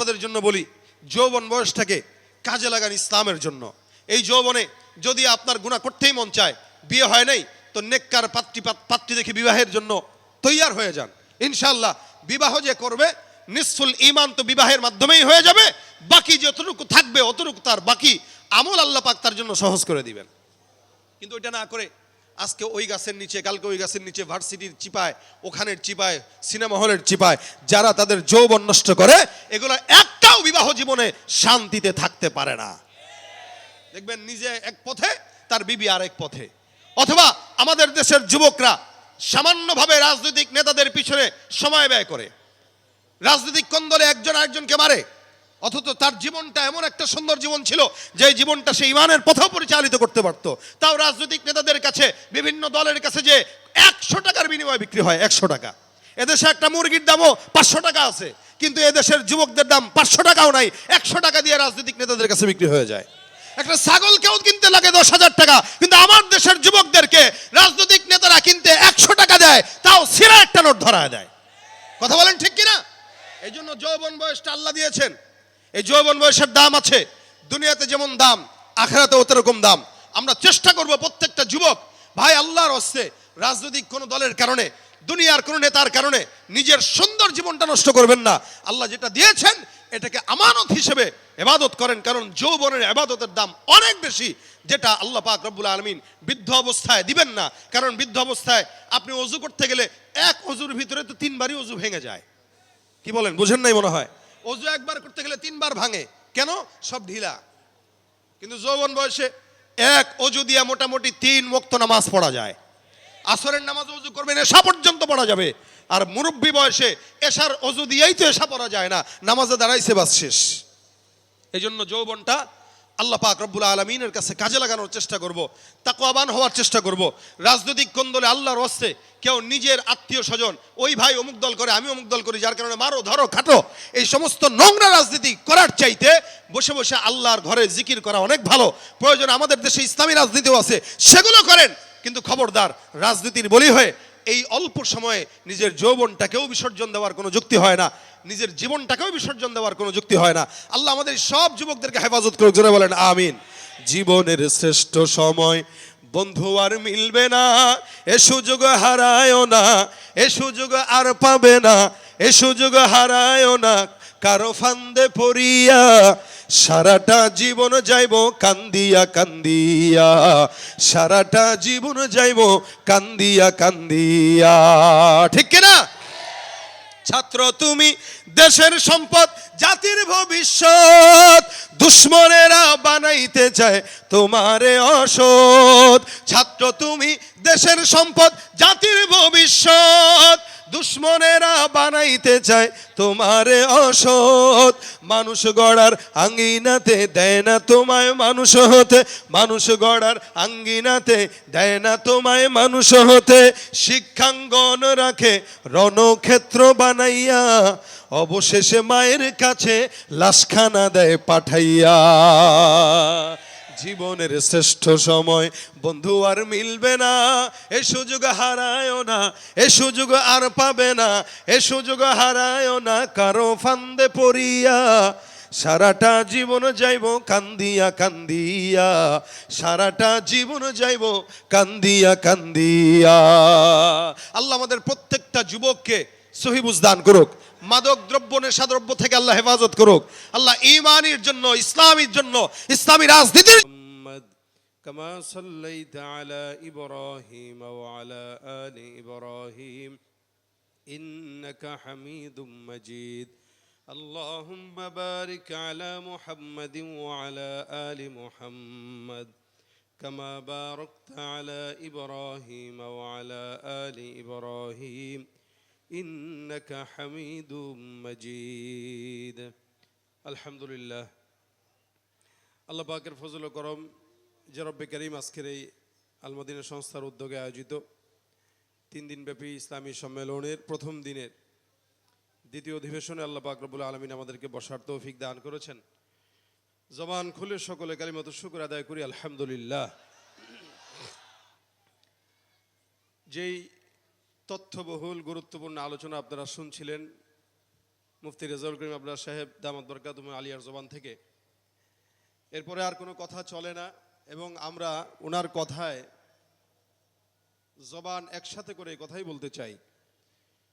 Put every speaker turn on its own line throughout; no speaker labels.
আপনাদের জন্য বলি, যৌবন বয়সটাকে কাজে লাগান ইসলামের জন্য। এই যৌবনে যদি আপনার গুণা করতেই মন চায়, বিয়ে হয় নাই, তো নেককার পাত্রী পাত্রী দেখে বিবাহের জন্য তৈয়ার হয়ে যান। ইনশাল্লাহ বিবাহ যে করবে নিঃসুল ইমান তো বিবাহের মাধ্যমেই হয়ে যাবে, বাকি যতটুকু থাকবে, অতটুকু তার বাকি আমল আল্লাহ পাক তার জন্য সহজ করে দিবেন। কিন্তু ওইটা না করে আজকে ওই গাছের নিচে, কালকে ওই গাছের নিচে ভার্সিটির চিপায়, ওখানের চিপায়, সিনেমা হলের চিপায় যারা তাদের যৌবন নষ্ট করে, এগুলো একটাও বিবাহ জীবনে শান্তিতে থাকতে পারে না। দেখবেন নিজে এক পথে, তার বিবি আর এক পথে। অথবা আমাদের দেশের যুবকরা সামান্যভাবে রাজনৈতিক নেতাদের পিছনে সময় ব্যয় করে। রাজনৈতিক কন্দলে একজন আরেকজনকে মারে অথচ তার জীবনটা এমন একটা সুন্দর জীবন ছিল যে জীবনটা সে ইমানের পথেও পরিচালিত করতে পারত। তাও রাজনৈতিক নেতাদের কাছে, বিভিন্ন দলের কাছে যে একশো টাকার বিনিময়ে বিক্রি হয়, একশো টাকা। এদেশে একটা মুরগির দামও পাঁচশো টাকা আছে, কিন্তু এদেশের যুবকদের দাম পাঁচশো টাকাও নাই, একশো টাকা দিয়ে রাজনৈতিক নেতাদের কাছে বিক্রি হয়ে যায়। একটা ছাগলকেও কিনতে লাগে দশ হাজার টাকা, কিন্তু আমার দেশের যুবকদেরকে রাজনৈতিক নেতারা কিনতে একশো টাকা দেয়, তাও সিরা একটা নোট ধরা দেয়। কথা বলেন ঠিক কিনা? এই জন্য যৌবন বয়সটা আল্লাহ দিয়েছেন। এই যৌবন বয়সের দাম আছে। দুনিয়াতে যেমন দাম, আখেরাতেও রকম দাম। আমরা চেষ্টা করব প্রত্যেকটা যুবক, ভাই আল্লাহর হস্তে রাজনৈতিক কোনো দলের কারণে, দুনিয়ার কোনো নেতার কারণে নিজের সুন্দর জীবনটা নষ্ট করবেন না। আল্লাহ যেটা দিয়েছেন, এটাকে আমানত হিসেবে এবাদত করেন, কারণ যৌবনের এবাদতের দাম অনেক বেশি, যেটা আল্লাহ পাক রব্বুল আলমিন বৃদ্ধ অবস্থায় দিবেন না। কারণ বৃদ্ধ অবস্থায় আপনি অজু করতে গেলে এক অজুর ভিতরে তো তিনবারই অজু ভেঙে যায়। কি বলেন, বুঝেন নাই মনে হয়? অজু একবার করতে গেলে তিনবার ভাঙে। কেন? সব ঢিলা। কিন্তু যৌবন বয়সে এক অজু দিয়ে মোটামুটি তিন মুক্ত নামাজ পড়া যায়। আসরের নামাজ অজু করবেন এসা পর্যন্ত পড়া যাবে। আর মুরব্বী বয়সে এসার অজু দিয়েই তো এসা পড়া যায় না। নামাজে দাঁড়াইছে বাস শেষ। এই জন্য যৌবনটা আল্লাহ পাক রব্বুল আলমিনের কাছে কাজে লাগানোর চেষ্টা করব, তাকওয়াবান হওয়ার চেষ্টা করব। রাজনৈতিক কন্দলে আল্লাহর হস্তে কেউ নিজের আত্মীয় স্বজন, ওই ভাই অমুক দল করে, আমি অমুক দল করি, যার কারণে মারো, ধরো, খাটো। এই সমস্ত নোংরা রাজনীতি করার চাইতে বসে বসে আল্লাহর ঘরে জিকির করা অনেক ভালো। প্রয়োজন আমাদের দেশে ইসলামী রাজনীতিও আছে, সেগুলো করেন। কিন্তু খবরদার, রাজনীতির বলি হয়ে এই অল্প সময়ে নিজের যৌবনটাকেও বিসর্জন দেওয়ার কোনো যুক্তি হয় না। নিজের জীবনটাকেও বিসর্জন দেওয়ার কোনো যুক্তি হয় না। আল্লাহ আমাদের সব যুবকদেরকে হেফাজত করুক, জোরে বলেন, আমিন। জীবনের শ্রেষ্ঠ সময়, বন্ধু আর মিলবে না, এ সুযোগ হারায় না, এ সুযোগ আর পাবে না, এ সুযোগ হারায় না। কারও ফান্দে পড়িয়া সারাটা জীবন যাইব কান্দিয়া কান্দিয়া, সারাটা জীবন যাইব কান্দিয়া কান্দিয়া। ঠিক কিনা? ছাত্র তুমি দেশের সম্পদ, জাতির ভবিষ্যৎ। দুশ্মনেরা বানাইতে চায় তোমারে অসৎ। ছাত্র তুমি দেশের সম্পদ, জাতির ভবিষ্যৎ। দুশ্মনেরা বানাইতে চায় তোমারে অসৎ। মানুষ গড়ার আঙ্গিনাতে দেয় না তোমায় মানুষ হতে। মানুষ গড়ার আঙ্গিনাতে দেয় না তোমায় মানুষ হতে। শিক্ষাঙ্গন রাখে, রণক্ষেত্র বানাইয়া, অবশেষে মায়ের কাছে লাশখানা দেয় পাঠাইয়া। জীবনের শ্রেষ্ঠ সময়। বন্ধু আর মিলবে না, এ সুযোগ হারায় না, এ সুযোগ আর পাবে না, এ সুযোগ হারায় না, কারও ফান্দে পড়িয়া সারাটা জীবন যাইব কান্দিয়া কান্দিয়া, সারাটা জীবন যাইব কান্দিয়া কান্দিয়া। আল্লাহ আমাদের প্রত্যেকটা যুবককে সহিবুজ দান করুক। মাদক দ্রব্য নেশাদ্রব্য থেকে আল্লাহ হেফাজত করুক আল্লাহ ইমানির জন্য ইসলামীর জন্য ইসলামী রাজনীতির
محمد كما صليت على إبراهيم وعلى آل إبراهيم إنك حميد مجيد اللهم بارك على محمد وعلى آل محمد كما باركت على إبراهيم وعلى آل إبراهيم ইন্নাকা হামিদুম মাজিদ আলহামদুলিল্লাহ। আল্লাহ পাকের ফজল করম যে রব্বে করিম আজকের এই আলমদিনা সংস্থার উদ্যোগে আয়োজিত তিন দিনব্যাপী ইসলামী সম্মেলনের প্রথম দিনের দ্বিতীয় অধিবেশনে আল্লাহ পাক রবুল আলমিন আমাদেরকে বসার তৌফিক দান করেছেন। জবান খুলে সকলে কালিমত শুক্র আদায় করি, আলহামদুলিল্লাহ। যেই তথ্যবহুল, গুরুত্বপূর্ণ আলোচনা আপনারা শুনছিলেন। মুফতি রেজাউল করিম আবরার সাহেব, দামাত বরকাতুম আলিয়ার জবান থেকে।
এরপরে আর কোনো কথা চলে না এবং আমরা ওনার কথায় জবান একসাথে করে কথাই বলতে চাই।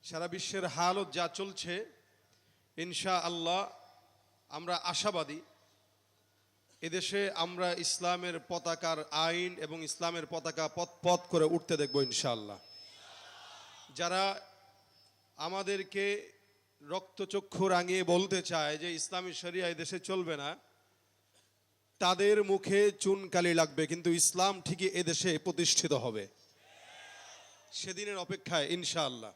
সারা বিশ্বের হালত যা চলছে ইনশা আল্লাহ আমরা আশাবাদী। এদেশে আমরা ইসলামের পতাকার আইন এবং ইসলামের পতাকা পথ পথ করে উঠতে দেখব ইনশাআল্লাহ। যারা আমাদেরকে রক্তচক্ষু রাঙিয়ে বলতে চায় যে ইসলামী শরিয়া দেশে চলবে না, তাদের মুখে চুনকালি লাগবে, কিন্তু ইসলাম ঠিকই এদেশে প্রতিষ্ঠিত হবে। সেদিনের অপেক্ষায়, ইনশাআল্লাহ।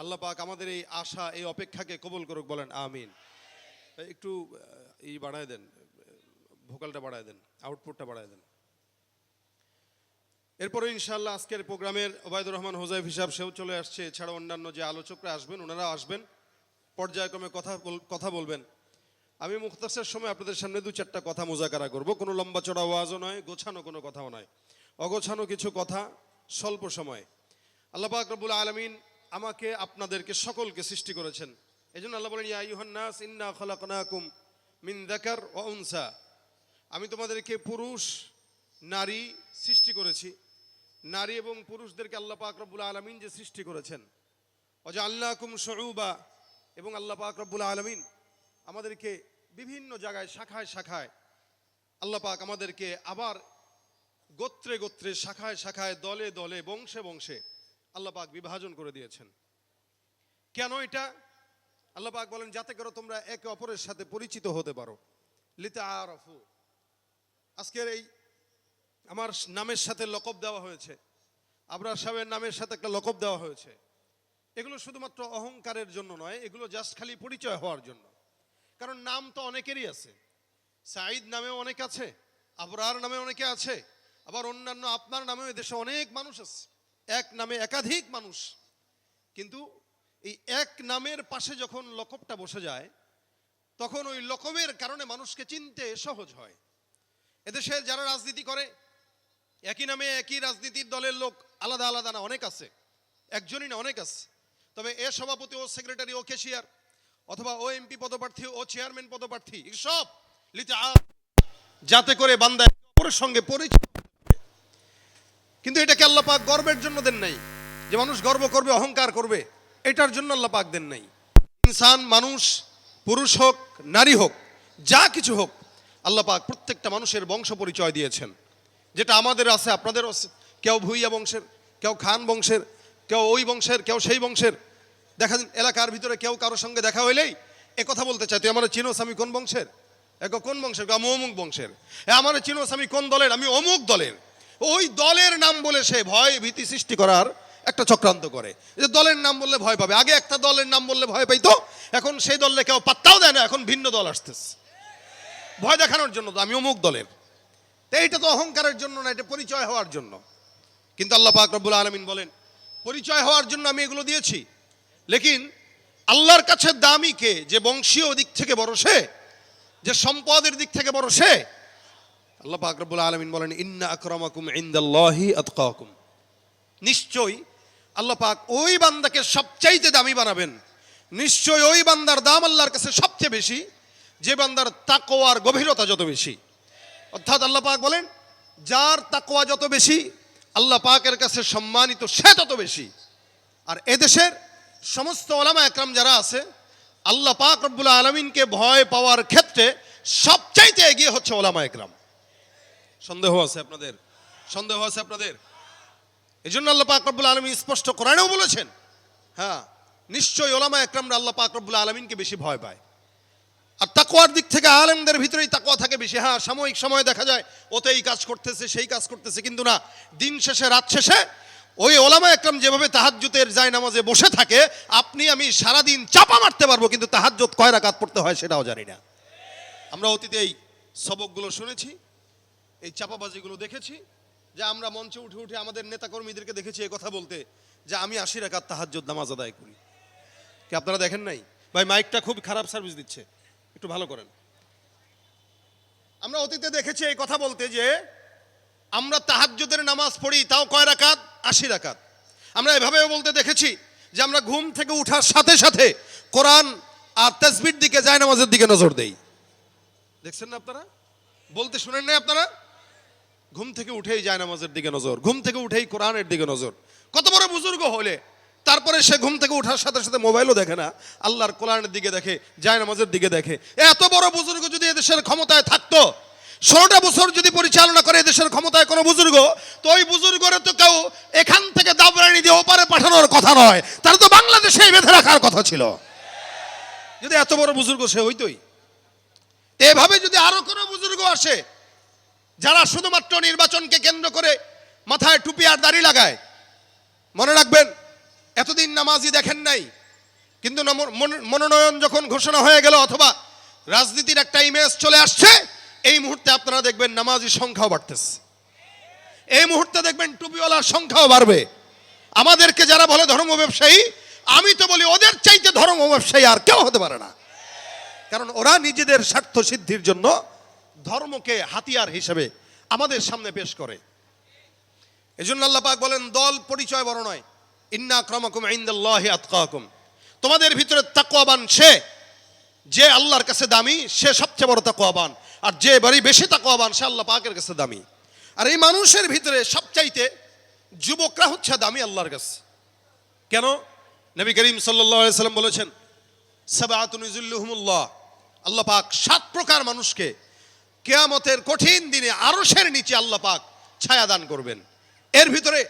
আল্লাহ পাক আমাদের এই আশা, এই অপেক্ষাকে কবল করুক, বলেন, আমিন। একটু ই বাড়ায় দেন, ভোকালটা বাড়ায় দেন, আউটপুটটা বাড়ায় দেন। এরপরে ইনশাল্লাহ আজকের প্রোগ্রামের ওবায়দুর রহমান হোজাইফ হিসাব সেও চলে আসছে। এছাড়া অন্যান্য যে আলোচকরা আসবেন ওনারা আসবেন, পর্যায়ক্রমে কথা কথা বলবেন। আমি মুখতাসের সময় আপনাদের সামনে দু চারটা কথা মোজাকারা করব। কোনো লম্বা চড়া ওয়াজও নয়, গোছানো কোনো কথাও নয়। অগোছানো কিছু কথা স্বল্প সময়ে। আল্লাহ পাক রব্বুল আলমিন আমাকে, আপনাদেরকে, সকলকে সৃষ্টি করেছেন। এই জন্য আল্লাহ বলেন, ইয়া ইউহান্নাস ইন্না খলাকনাকুম মিন দাকার ও উনসা। আমি তোমাদেরকে পুরুষ নারী সৃষ্টি করেছি। নারী এবং পুরুষদেরকে আল্লাহ পাক রব্বুল আলমিন যে সৃষ্টি করেছেন। অজা আল্লাহ কুম সরুবা এবং আল্লাহ পাক রব্বুল আলমিন আমাদেরকে বিভিন্ন জায়গায়, শাখায় শাখায় আল্লাহ পাক আমাদেরকে আবার গোত্রে গোত্রে, শাখায় শাখায়, দলে দলে, বংশে বংশে আল্লাহ পাক বিভাজন করে দিয়েছেন। কেন এটা? আল্লাহ পাক বলেন, যাতে করে তোমরা একে অপরের সাথে পরিচিত হতে পারো। লিতা আরফু আজকের এই আমার নামের সাথে লকব দেওয়া হয়েছে। আবরার সাহেবের নামের সাথে একটা লকব দেওয়া হয়েছে। এগুলো শুধুমাত্র অহংকারের জন্য নয়, এগুলো জাস্ট খালি পরিচয় হওয়ার জন্য। কারণ নাম তো অনেকেরই আছে। সাঈদ নামেও অনেক আছে, আবরার নামে অনেকে আছে, আবার অন্যান্য আপনার নামেও দেশে অনেক মানুষ আছে। এক নামে একাধিক মানুষ। কিন্তু এই এক নামের পাশে যখন লকবটা বসে যায়, তখন ওই লকবের কারণে মানুষকে চিনতে সহজ হয়। এদেশে যারা রাজনীতি করে একই নামে একই রাজনীতির দলের লোক আলাদা আলাদা না, অনেক আছে। একজনই না, অনেক আছে। তবে এ সভাপতি, ও সেক্রেটারি, ও কেশিয়ার, অথবা ও এমপি পদপ্রার্থী, ও চেয়ারম্যান পদপ্রার্থী সব যাতে করে বান্দা সঙ্গে কিন্তু এটাকে আল্লাহ পাক গর্বের জন্য দেন নাই। যে মানুষ গর্ব করবে, অহংকার করবে, এটার জন্য আল্লাহ পাক দেন নাই। ইনসান, মানুষ, পুরুষ হোক, নারী হোক, যা কিছু হোক, আল্লাহ পাক প্রত্যেকটা মানুষের বংশ পরিচয় দিয়েছেন। যেটা আমাদের আছে আপনাদেরও আছে। কেউ ভুইয়া বংশের, কেউ খান বংশের, কেউ ওই বংশের, কেউ সেই বংশের। দেখা এলাকার ভিতরে কেউ কারোর সঙ্গে দেখা হইলেই এ কথা বলতে চাই তুই আমার চিনোস আমি কোন বংশের? এক কোন বংশের? আমি অমুক বংশের। আমার চিনোস আমি কোন দলের? আমি অমুক দলের। ওই দলের নাম বলে সে ভয় ভীতি সৃষ্টি করার একটা চক্রান্ত করে। যে দলের নাম বললে ভয় পাবে। আগে একটা দলের নাম বললে ভয় পাইতো, এখন সেই দলে কেউ পাত্তাও দেয় না, এখন ভিন্ন দল আসতেছে। ভয় দেখানোর জন্য তো আমি অমুক দলের। তো এইটা তো অহংকারের জন্য না, এটা পরিচয় হওয়ার জন্য। কিন্তু আল্লাহ পাক রব্বুল আলমিন বলেন, পরিচয় হওয়ার জন্য আমি এগুলো দিয়েছি। লেকিন আল্লাহর কাছে দামি কে? যে বংশীয় দিক থেকে বড় সে? যে সম্পদের দিক থেকে বড় সে? আল্লাহ পাক রব্বুল আলমিন বলেন, ইন্না আকরামাকুম ইনদাল্লাহি আতকাকুম। নিশ্চয়ই আল্লাহ পাক ওই বান্দাকে সবচাইতে দামি বানাবেন। নিশ্চয়ই ওই বান্দার দাম আল্লাহর কাছে সবচেয়ে বেশি, যে বান্দার তাকোয়ার গভীরতা যত বেশি। অর্থাৎ আল্লাহ পাক বলেন, যার তাকোয়া যত বেশি, আল্লাহ পাকের কাছে সম্মানিত সে তত বেশি। আর এদেশের সমস্ত ওলামা একরাম যারা আছে, আল্লাহ পাক রব্বুল আলমিনকে ভয় পাওয়ার ক্ষেত্রে সবচাইতে এগিয়ে হচ্ছে ওলামা একরাম। সন্দেহ আছে আপনাদের? সন্দেহ আছে আপনাদের? এই জন্য আল্লাহ পাক রব্বুল আলমী স্পষ্ট কোরআনেও বলেছেন হ্যাঁ নিশ্চয়ই ওলামা একরামরা আল্লাহ পাক রব্বুল আলমিনকে বেশি ভয় পায়। আর তাকোয়ার দিক থেকে আলেমদের ভিতরেই তাকোয়া থাকে বেশি। হ্যাঁ সাময়িক সময় দেখা যায় ওতে এই কাজ করতেছে, সেই কাজ করতেছে, কিন্তু না, দিন শেষে, রাত শেষে ওই ওলামা একরাম যেভাবে তাহাজ্জুতের যায় নামাজে বসে থাকে, আপনি, আমি সারাদিন চাপা মারতে পারব, কিন্তু তাহাজ্জুত কয় রাকাত পড়তে হয় সেটাও জানি না। আমরা অতীতে এই সবকগুলো শুনেছি, এই চাপাবাজিগুলো দেখেছি, যে আমরা মঞ্চে উঠে উঠে আমাদের নেতাকর্মীদেরকে দেখেছি এই কথা বলতে, যে আমি আশি রাকাত তাহাজ্জুদ নামাজ আদায় করি। কি আপনারা দেখেন নাই? ভাই, মাইকটা খুব খারাপ সার্ভিস দিচ্ছে। একটু ভালো করেন। আমরা অতীতে দেখেছি এই কথা বলতে যে আমরা তাহাজ্জুদের নামাজ পড়ি, তাও কয় রাকাত? আশি রাকাত। আমরা এভাবেও বলতে দেখেছি যে আমরা ঘুম থেকে উঠার সাথে সাথে কোরআন আর তসবির দিকে যায় নামাজের দিকে নজর দেই। দেখছেন না আপনারা? বলতে শুনেন না আপনারা? ঘুম থেকে উঠেই যায় নামাজের দিকে নজর, ঘুম থেকে উঠেই কোরআনের দিকে নজর। কত বড় বুজুর্গ হলে তারপরে সে ঘুম থেকে ওঠার সাথে সাথে মোবাইলও দেখে না। আল্লাহর কোরআনের দিকে দেখে, যায় নামাজের দিকে দেখে। এত বড় বুজুর্গ যদি এদেশের ক্ষমতায় থাকতো, ষোলোটা বছর যদি পরিচালনা করে এদেশের ক্ষমতায় কোনো বুজুর্গ, তো ওই বুজুর্গরে তো কেউ এখান থেকে দাবরানি দিয়ে ওপারে পাঠানোর কথা নয়। তারা তো বাংলাদেশে বেঁধে রাখার কথা ছিল। যদি এত বড় বুজুর্গ, সে হইতই। এভাবে যদি আরও কোনো বুজুর্গ আসে, যারা শুধুমাত্র নির্বাচনকে কেন্দ্র করে মাথায় টুপি আর দাড়ি লাগায়, মনে রাখবেন এতদিন নামাজি দেখেন নাই, কিন্তু মনোনয়ন যখন ঘোষণা হয়ে গেল অথবা রাজনীতির একটা ইমেজ চলে আসছে, এই মুহূর্তে আপনারা দেখবেন নামাজির সংখ্যাও বাড়তেছে। এই মুহূর্তে দেখবেন টুপিওয়ালার সংখ্যাও বাড়বে। আমাদেরকে যারা বলে ধর্ম ব্যবসায়ী, আমি তো বলি ওদের চাইতে ধর্ম ব্যবসায়ী আর কেউ হতে পারে না। কারণ ওরা নিজেদের স্বার্থ সিদ্ধির জন্য ধর্মকে হাতিয়ার হিসেবে আমাদের সামনে পেশ করে। এজন্য আল্লাহ পাক বলেন, দল পরিচয় বড় নয় ইন্না ক্রমাকুম ইন্দাল্লাহি আতকাকুম। তোমাদের ভিতরে তাকওয়াবান সে, যে আল্লাহর কাছে দামি, সে সবচেয়ে বড় তাকওয়াবান। আর যে বাড়ি বেশি তাকওয়াবান, সে আল্লাহ পাকের কাছে দামি। আর এই মানুষের ভিতরে সবচাইতে যুবকরা হচ্ছে দামি আল্লাহর কাছে। কেন? নবী করিম সাল্লাম বলেছেন সাবাতুনিজুল্লুহুমুল্লাহ আল্লাহ পাক সাত প্রকার মানুষকে কেয়ামতের কঠিন দিনে আরশের নিচে আল্লাহ পাক ছায়া দান করবেন। এর ভিতরে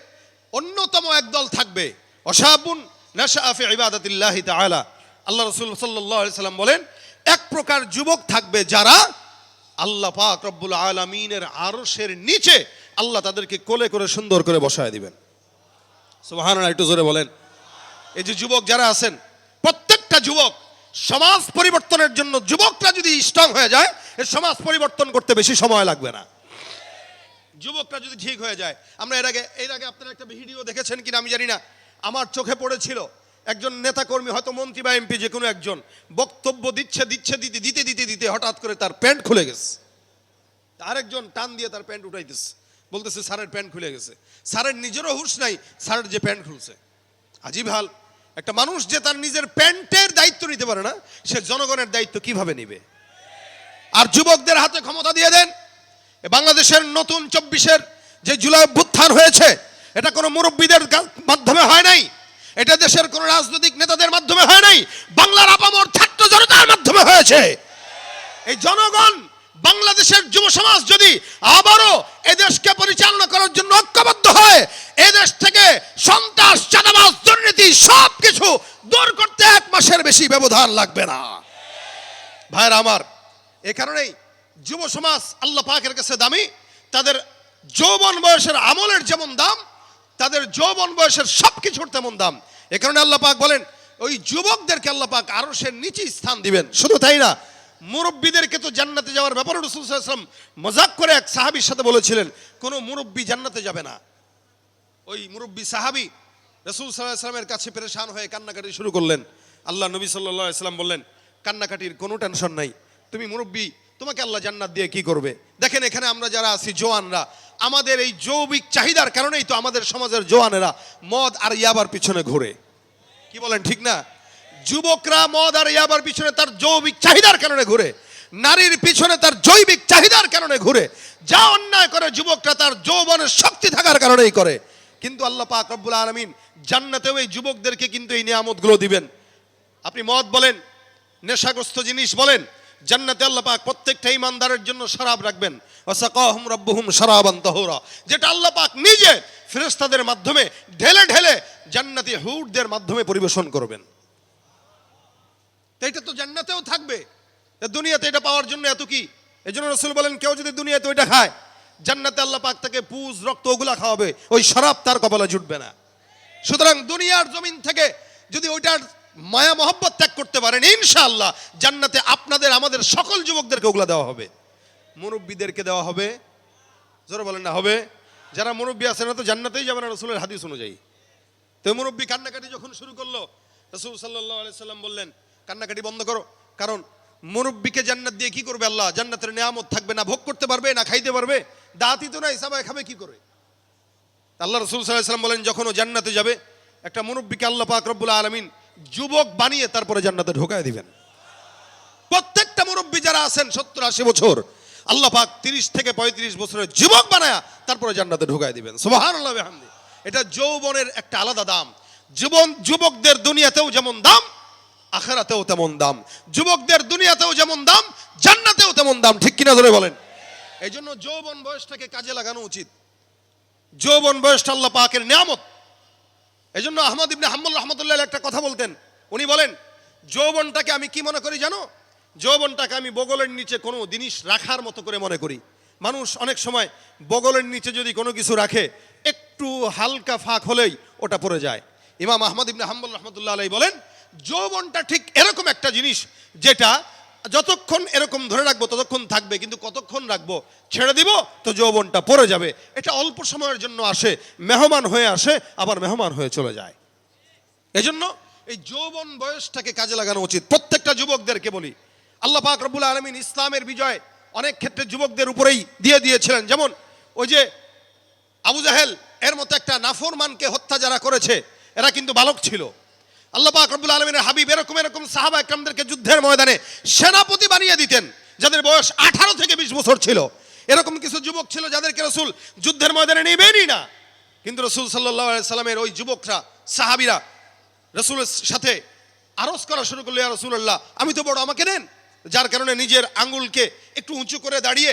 অন্যতম একদল থাকবে। অসাবুন নাশাফি ইবাদাতিল্লাহি তাআলা। আল্লাহ রাসূল আলাইহি সাল্লাম বলেন, এক প্রকার যুবক থাকবে যারা আল্লাহ পাক রব্বুল আলামিনের আরশের নিচে আল্লাহ তাদেরকে কোলে করে সুন্দর করে বসায় দিবেন। সুবহানাল্লাহ, একটু জোরে বলেন। এই যে যুবক যারা আছেন, প্রত্যেকটা যুবক সমাজ পরিবর্তনের জন্য যুবকরা যদি স্ট্রং হয়ে যায় এর সমাজ পরিবর্তন করতে বেশি সময় লাগবে না। যুবকরা যদি ঠিক হয়ে যায়, আমরা এর আগে এর আগে আপনারা একটা ভিডিও দেখেছেন কিনা আমি জানি না, আমার চোখে পড়েছিল। একজন নেতাকর্মী, হয়তো মন্ত্রী বা এমপি, যে কোনো একজন, বক্তব্য দিচ্ছে দিচ্ছে, দিতে দিতে দিতে দিতে হঠাৎ করে তার প্যান্ট খুলে গেছে। আরেকজন টান দিয়ে তার প্যান্ট উঠাইতেছে। বলতেছে, স্যারের প্যান্ট খুলে গেছে। স্যারের নিজেরও হুঁশ নাই, স্যারের যে প্যান্ট খুলছে। আজীব ভালো একটা মানুষ যে তার নিজের প্যান্টের দায়িত্ব নিতে পারে না, সে জনগণের দায়িত্ব কীভাবে নিবে? আর যুবকদের হাতে ক্ষমতা দিয়ে দেন। বাংলাদেশের নতুন চব্বিশের যে জুলাই অভ্যুত্থান হয়েছে, এটা কোনো মুরব্বীদের মাধ্যমে হয় নাই। এটা দেশের কোনো রাজনৈতিক নেতাদের মাধ্যমে হয় নাই। বাংলার আপামর ছাত্র জনতার মাধ্যমে হয়েছে। এই জনগণ, বাংলাদেশের যুব সমাজ যদি আবারও এদেশকে পরিচালনা করার জন্য ঐক্যবদ্ধ হয় এদেশ থেকে সন্ত্রাস, চাঁদাবাজ, দুর্নীতি সব কিছু দূর করতে এক মাসের বেশি ব্যবধান লাগবে না। ভাইরা আমার, এ কারণেই যুব সমাজ আল্লাহ পাকের কাছে দামি, তাদের যৌবন বয়সের আমলের যেমন দাম, তাদের যৌবন বয়সের সব কিছুর তেমন দাম। এ কারণে আল্লাহ পাক বলেন, ওই যুবকদেরকে আল্লাহ পাক আরও সে নিচে স্থান দিবেন। শুধু তাই না, মুরব্বীদেরকে তো জান্নাতে যাওয়ার ব্যাপারে রসুল সাল্লাম মজাক করে এক সাহাবীর সাথে বলেছিলেন, কোনো মুরব্বী জান্নাতে যাবে না। ওই মুরব্বী সাহাবি রসুল সাল্লাহ কাছে পেরেশান হয়ে কান্নাকাটি শুরু করলেন। আল্লাহ নবী সাল্লাহ সাল্লাম বললেন, কান্নাকাটির কোনো টেনশন নাই। তুমি মুরব্বী, তোমাকে আল্লাহ জান্নাত দিয়ে কি করবে? দেখেন এখানে আমরা যারা আছি, জোয়ানরা, আমাদের এই যৌবিক চাহিদার কারণেই তো আমাদের সমাজের জোয়ানেরা মদ আর ইয়াবার পিছনে ঘুরে। কি বলেন, ঠিক না? যুবকরা মদ আর ইয়াবার পিছনে তার যৌবিক চাহিদার কারণে ঘুরে। নারীর পিছনে তার জৈবিক চাহিদার কারণে ঘুরে। যা অন্যায় করে যুবকরা তার যৌবনের শক্তি থাকার কারণেই করে। কিন্তু আল্লাহ পাক রব্বুল আলমিন জান্নাতেও এই যুবকদেরকে কিন্তু এই নিয়ামতগুলো দিবেন। আপনি মদ বলেন, নেশাগ্রস্ত জিনিস বলেন জান্নাতে আল্লাহ পাক প্রত্যেকটা ইমানদারের জন্য শরাব রাখবেন। ওয়াসাকাহুম রাব্বুহুম শরাবান তাহুরা। যেটা আল্লাহ পাক নিজে ফেরেশতাদের মাধ্যমে ঢেলে ঢেলে জান্নাতি হুডদের মাধ্যমে পরিবেশন করবেন। এটা তো জান্নাতেও থাকবে। দুনিয়াতে এটা পাওয়ার জন্য এত কি? এই জন্য রসুল বলেন, কেউ যদি দুনিয়াতে ওইটা খায়, জান্নাতে আল্লাহ পাক তাকে পুজ, রক্ত ওগুলা খাওয়াবে। ওই শরাব তার কপালে জুটবে না। সুতরাং দুনিয়ার জমিন থেকে যদি ওইটার মায়া মহব্বত ত্যাগ করতে পারেন, ইনশাআল্লাহ। জান্নাতে আপনাদের, আমাদের সকল যুবকদেরকে ওগুলা দেওয়া হবে। মুরব্বীদেরকে দেওয়া হবে। জোরে বলেন না, হবে? যারা মুরব্বী আছে না তো জান্নাতেই যাবে না রসুলের হাদিস অনুযায়ী। তো মুরব্বী কান্নাকাটি যখন শুরু করল, রসুল সাল্লাহ সাল্লাম বললেন, কান্নাকাটি বন্ধ করো। কারণ মুরব্বীকে জান্নাত দিয়ে কি করবে আল্লাহ? জান্নাতের নিয়ামত থাকবে না, ভোগ করতে পারবে না, খাইতে পারবে। দাঁতই তো নাই সবাই খাবে কি করে? আল্লাহ রসুল সাল্লাহ সাল্লাম বলেন, যখন ও জান্নাতে যাবে, একটা মুরব্বীকে আল্লাহ পাক রব্বুল আলমিন যুবক বানিয়ে তারপরে জান্নাতে ঢোকায় দিবেন। প্রত্যেকটা মুরব্বী যারা আছেন সত্তর আশি বছর, আল্লাহ পাক তিরিশ থেকে পঁয়ত্রিশ বছরের যুবক বানায়া তারপরে জান্নাতে ঢুকাই দিবেন। সুবাহান আল্লাহ এটা যৌবনের একটা আলাদা দাম। জীবন যুবকদের দুনিয়াতেও যেমন দাম, আখেরাতেও তেমন দাম। যুবকদের দুনিয়াতেও যেমন দাম, জান্নাতেও তেমন দাম। ঠিক কিনা ধরে বলেন? এই জন্য যৌবন বয়সটাকে কাজে লাগানো উচিত। যৌবন বয়সটা আল্লাহ পাকের নিয়ামত। এই জন্য আহমদ ইবনে হাম্মুল রহমতুল্লাহ একটা কথা বলতেন। উনি বলেন, যৌবনটাকে আমি কি মনে করি জানো? যৌবনটাকে আমি বগলের নিচে কোনো জিনিস রাখার মতো করে মনে করি। মানুষ অনেক সময় বগলের নিচে যদি কোনো কিছু রাখে, একটু হালকা ফাঁক হলেই ওটা পড়ে যায়। ইমাম আহমদ ইবনে হাম্বুল রহমতুল্লাহ আলাই বলেন, যৌবনটা ঠিক এরকম একটা জিনিস যেটা যতক্ষণ এরকম ধরে রাখব, ততক্ষণ থাকবে, কিন্তু কতক্ষণ রাখব, ছেড়ে দিব, তো যৌবনটা পড়ে যাবে। এটা অল্প সময়ের জন্য আসে, মেহমান হয়ে আসে, আবার মেহমান হয়ে চলে যায়। এজন্য এই যৌবন বয়সটাকে কাজে লাগানো উচিত। প্রত্যেকটা যুবকদেরকে বলি, আল্লাহ পাক রব্বুল আলমিন ইসলামের বিজয় অনেক ক্ষেত্রে যুবকদের উপরেই দিয়ে দিয়েছিলেন। যেমন ওই যে আবু জাহেল, এর মতো একটা নাফরমানকে হত্যা যারা করেছে, এরা কিন্তু বালক ছিল। আল্লাহ পাক রব্বুল আলমিনের হাবিব এরকম এরকম সাহাবা একরামদেরকে যুদ্ধের ময়দানে সেনাপতি বানিয়ে দিতেন, যাদের বয়স আঠারো থেকে বিশ বছর ছিল। এরকম কিছু যুবক ছিল যাদেরকে রসুল যুদ্ধের ময়দানে নেবেনই না। কিন্তু রসুল সাল্লাহ সাল্লামের ওই যুবকরা, সাহাবিরা রসুলের সাথে আরজ করা শুরু করল রসুল্লাহ আমি তো বড়, আমাকে নেন যার কারণে নিজের আঙ্গুলকে একটু উঁচু করে দাঁড়িয়ে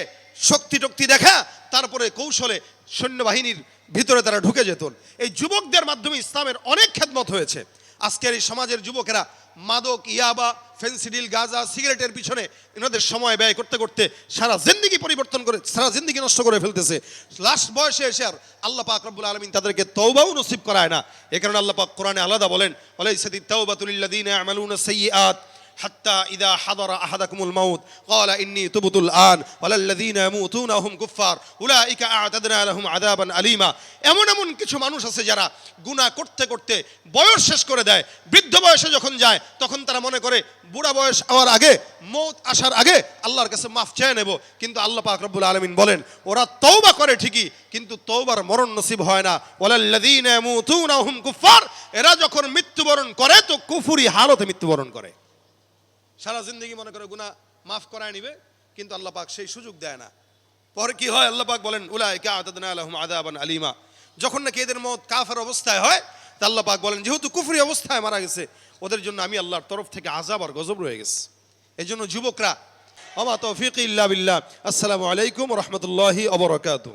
শক্তি টক্তি দেখা, তারপরে কৌশলে সৈন্যবাহিনীর ভিতরে তারা ঢুকে যেত। এই যুবকদের মাধ্যমে ইসলামের অনেক খেদমত হয়েছে। আজকের এই সমাজের যুবকেরা মাদক, ইয়াবা, ফেন্সিডিল, গাঁজা, সিগারেটের পিছনে এনাদের সময় ব্যয় করতে করতে সারা জিন্দিগি পরিবর্তন করে, সারা জিন্দিগি নষ্ট করে ফেলতেছে। লাস্ট বয়সে এসে আর আল্লাহ পাক রব্বুল আলমিন তাদেরকে তৌবাও নসিব করায় না। এ কারণে আল্লাহ পাক কোরআনে আলাদা বলেন বলে সেদিন তৌবাতুল্লাদিন আমালুন সাইয়্যাত। حتى إذا حضر أحدكم الموت قال إني تبت الآن ولا الذين يموتون هم كفار أولئك أعتدنا لهم عذابا أليما এমন এমন কিছু মানুষ আছে যারা গুনাহ করতে করতে বয়স শেষ করে দেয় বৃদ্ধ বয়সে যখন যায় তখন তারা মনে করে বুড়া বয়স হওয়ার আগে মৌত আসার আগে আল্লাহর কাছে মাফ চেয়ে নেব কিন্তু আল্লাহ পাক রব্বুল আলমিন বলেন ওরা তৌবা করে ঠিকই কিন্তু তৌবার মরণ নসিব হয় না ওয়ালাল্লাযীনা ইয়ামুতুনা হুম কুফার এরা যখন মৃত্যুবরণ করে তো কুফুরি হালতে মৃত্যুবরণ করে সারা জিন্দগি মনে করে গুনাহ মাফ করায় নিবে, কিন্তু আল্লাহ পাক সেই সুযোগ দেয় না। পরে কি হয়? আল্লাহ পাক বলেন, উলাইকা আতাদনা লাহুম আযাবান আলিমা। যখন নাকি এদের মত কাফের অবস্থায় হয়, তা আল্লাহ পাক বলেন, যেহেতু কুফরি অবস্থায় মারা গেছে, ওদের জন্য আমি আল্লাহর তরফ থেকে আযাব আর গজব রয়ে গেছে। এই জন্য যুবকরা, আমা তৌফিক ইল্লা বিল্লাহ। আসসালামু আলাইকুম রহমতুল্লাহি অবরকাতু